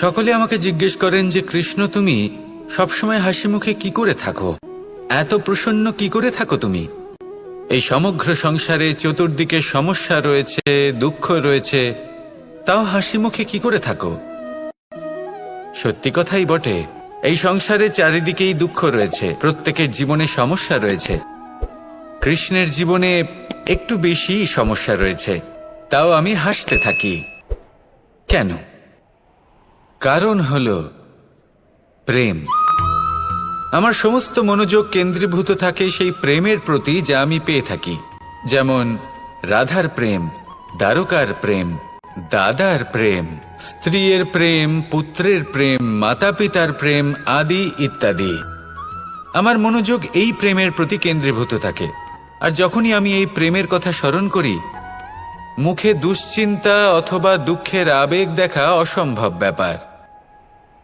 সকলে আমাকে জিজ্ঞেস করেন যে, কৃষ্ণ, তুমি সবসময় হাসি মুখে কি করে থাকো? এত প্রসন্ন কি করে থাকো তুমি? এই সমগ্র সংসারে চতুর্দিকে সমস্যা রয়েছে, দুঃখ রয়েছে, তাও হাসি মুখে কি করে থাকো? সত্যি কথাই বটে, এই সংসারে চারিদিকেই দুঃখ রয়েছে, প্রত্যেকের জীবনে সমস্যা রয়েছে। কৃষ্ণের জীবনে একটু বেশি সমস্যা রয়েছে, তাও আমি হাসতে থাকি। কেন? কারণ হল প্রেম। আমার সমস্ত মনোযোগ কেন্দ্রীভূত থাকে সেই প্রেমের প্রতি যা আমি পেয়ে থাকি। যেমন, রাধার প্রেম, দ্বারকার প্রেম, দাদার প্রেম, স্ত্রীর প্রেম, পুত্রের প্রেম মাতা পিতার প্রেম আদি ইত্যাদি। আমার মনোযোগ এই প্রেমের প্রতি কেন্দ্রীভূত থাকে। আর যখনই আমি এই প্রেমের কথা স্মরণ করি, মুখে দুশ্চিন্তা অথবা দুঃখের আবেগ দেখা অসম্ভব ব্যাপার।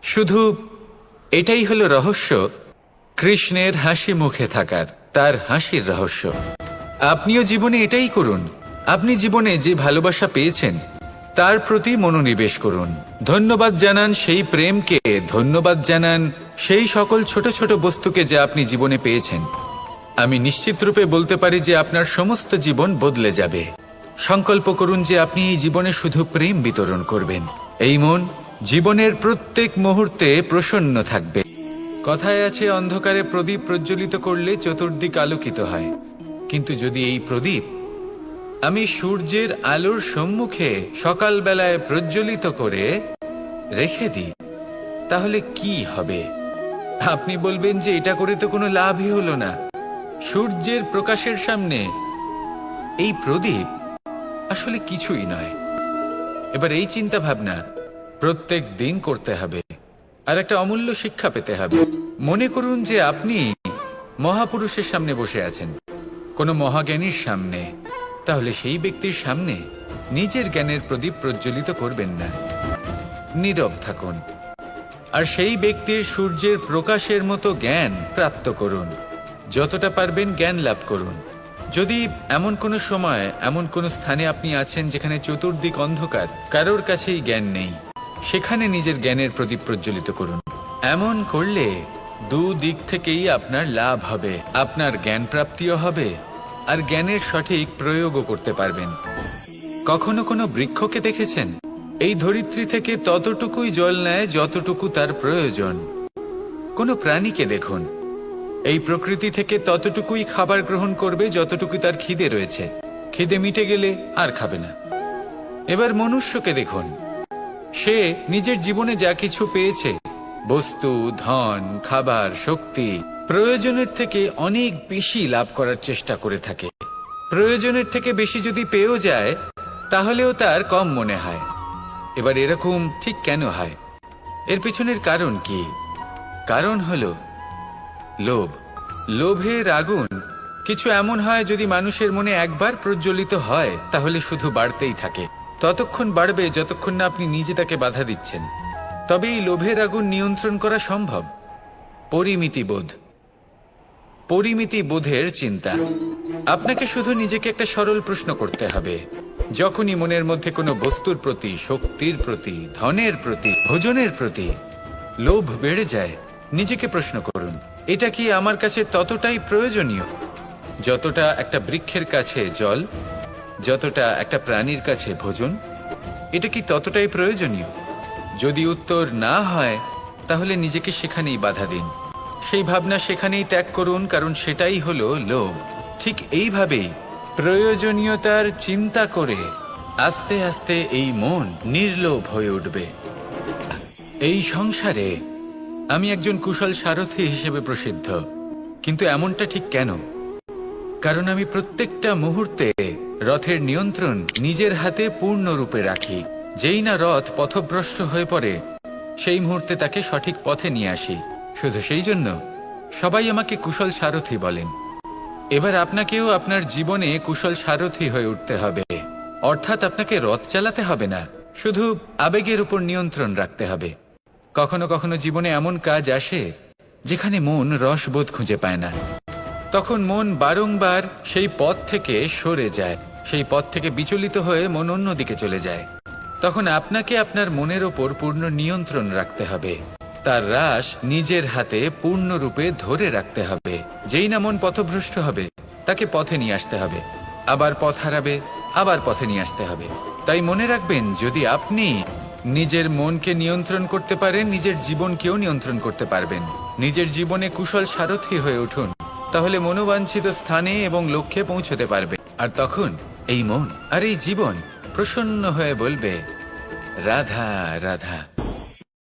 শুধু এটাই হলো রহস্য, কৃষ্ণের হাসি মুখে থাকার তার হাসির রহস্য। আপনিও জীবনে এটাই করুন। আপনি জীবনে যে ভালোবাসা পেয়েছেন, তার প্রতি মনোনিবেশ করুন। ধন্যবাদ জানান সেই প্রেমকে, ধন্যবাদ জানান সেই সকল ছোট ছোট বস্তুকে যা আপনি জীবনে পেয়েছেন। আমি নিশ্চিত রূপে বলতে পারি যে আপনার সমস্ত জীবন বদলে যাবে। সংকল্প করুন যে আপনি এই জীবনে শুধু প্রেম বিতরণ করবেন। এই মন জীবনের প্রত্যেক মুহূর্তে প্রসন্ন থাকবে। কথায় আছে, অন্ধকারে প্রদীপ প্রজ্বলিত করলে চতুর্দিক আলোকিত হয়। কিন্তু যদি এই প্রদীপ আমি সূর্যের আলোর সম্মুখে সকালবেলায় প্রজ্বলিত করে রেখে দিই, তাহলে কি হবে? আপনি বলবেন যে এটা করে তো কোনো লাভই হলো না। সূর্যের প্রকাশের সামনে এই প্রদীপ আসলে কিছুই নয়। এবার এই চিন্তা ভাবনা প্রত্যেক দিন করতে হবে। আর একটা অমূল্য শিক্ষা পেতে হবে। মনে করুন যে আপনি মহাপুরুষের সামনে বসে আছেন। কোনো মহাজ্ঞানীর সামনে। তাহলে সেই ব্যক্তির সামনে নিজের জ্ঞানের প্রদীপ প্রজ্বলিত করবেন না। নীরব থাকুন। আর সেই ব্যক্তির সূর্যের প্রকাশের মতো জ্ঞান প্রাপ্ত করুন। যতটা পারবেন জ্ঞান লাভ করুন। যদি এমন কোনো সময়, এমন কোনো স্থানে আপনি আছেন যেখানে চতুর্দিক অন্ধকার, কারোর কাছেই জ্ঞান নেই। সেখানে নিজের জ্ঞানের প্রদীপ প্রজ্বলিত করুন। এমন করলে দু দিক থেকেই আপনার লাভ হবে, আপনার জ্ঞান প্রাপ্তিও হবে, আর জ্ঞানের সঠিক প্রয়োগও করতে পারবেন। কখনো কোনো বৃক্ষকে দেখেছেন? এই ধরিত্রী থেকে ততটুকুই জল নেয় যতটুকু তার প্রয়োজন। কোনো প্রাণীকে দেখুন। এই প্রকৃতি থেকে ততটুকুই খাবার গ্রহণ করবে যতটুকু তার খিদে রয়েছে। খিদে মিটে গেলে আর খাবে না। এবার মনুষ্যকে দেখুন। সে নিজের জীবনে যা কিছু পেয়েছে, বস্তু, ধন, খাবার, শক্তি, প্রয়োজনের থেকে অনেক বেশি লাভ করার চেষ্টা করে থাকে। প্রয়োজনের থেকে বেশি যদি পেয়েও যায়, তাহলেও তার কম মনে হয়। এবার এরকম ঠিক কেন হয়? এর পিছনের কারণ কি? কারণ হল লোভ। লোভের আগুন কিছু এমন হয় যদি মানুষের মনে একবার প্রজ্বলিত হয়, তাহলে শুধু বাড়তেই থাকে। ততক্ষণ বাড়বে যতক্ষণ না আপনি নিজে তাকে বাধা দিচ্ছেন। তবে এই লোভের আগুন নিয়ন্ত্রণ করা সম্ভব। পরিমিতি বোধ। পরিমিতি বোধের চিন্তা। আপনাকে শুধু নিজেকে একটা সরল প্রশ্ন করতে হবে। যখনই মনের মধ্যে কোনো বস্তুর প্রতি, শক্তির প্রতি, ধনের প্রতি, ভোজনের প্রতি লোভ বেড়ে যায়, নিজেকে প্রশ্ন করুন, এটা কি আমার কাছে ততটাই প্রয়োজনীয়? যতটা একটা বৃক্ষের কাছে জল যতটা একটা প্রাণীর কাছে ভোজন, এটা কি ততটাই প্রয়োজনীয়? যদি উত্তর না হয়, তাহলে নিজেকে সেখানেই বাধা দিন। সেই ভাবনা সেখানেই ত্যাগ করুন, কারণ সেটাই হলো লোভ। ঠিক এইভাবেই প্রয়োজনীয়তার চিন্তা করে আস্তে আস্তে এই মন নির্লোভ হয়ে উঠবে। এই সংসারে আমি একজন কুশল সারথী হিসেবে প্রসিদ্ধ। কিন্তু এমনটা ঠিক কেন? কারণ আমি প্রত্যেকটা মুহূর্তে রথের নিয়ন্ত্রণ নিজের হাতে পূর্ণরূপে রাখি। যেই না রথ পথভ্রষ্ট হয়ে পড়ে, সেই মুহূর্তে তাকে সঠিক পথে নিয়ে আসি। শুধু সেই জন্য, সবাই আমাকে কুশল সারথি বলেন। এবার আপনাকেও আপনার জীবনে কুশল সারথি হয়ে উঠতে হবে। অর্থাৎ আপনাকে রথ চালাতে হবে না, শুধু আবেগের উপর নিয়ন্ত্রণ রাখতে হবে। কখনো কখনো জীবনে এমন কাজ আসে, যেখানে মন রসবোধ খুঁজে পায় না। তখন মন বারংবার সেই পথ থেকে সরে যায়। সেই পথ থেকে বিচলিত হয়ে মন অন্যদিকে চলে যায়। তখন আপনাকে আপনার মনের ওপর পূর্ণ নিয়ন্ত্রণ রাখতে হবে। তার রাস নিজের হাতে পূর্ণরূপে ধরে রাখতে হবে। যেই না মন পথভ্রষ্ট হবে, তাকে পথে নিয়ে আসতে হবে। আবার পথ হারাবে, আবার পথে নিয়ে আসতে হবে। তাই মনে রাখবেন, যদি আপনি নিজের মনকে নিয়ন্ত্রণ করতে পারেন, নিজের জীবনকেও নিয়ন্ত্রণ করতে পারবেন। নিজের জীবনে কুশল সারথি হয়ে উঠুন। তাহলে মনোবাঞ্ছিত স্থানে এবং লক্ষ্যে পৌঁছতে পারবে আর তখন এই মন আর এই জীবন প্রসন্ন হয়ে বলবে রাধা রাধা।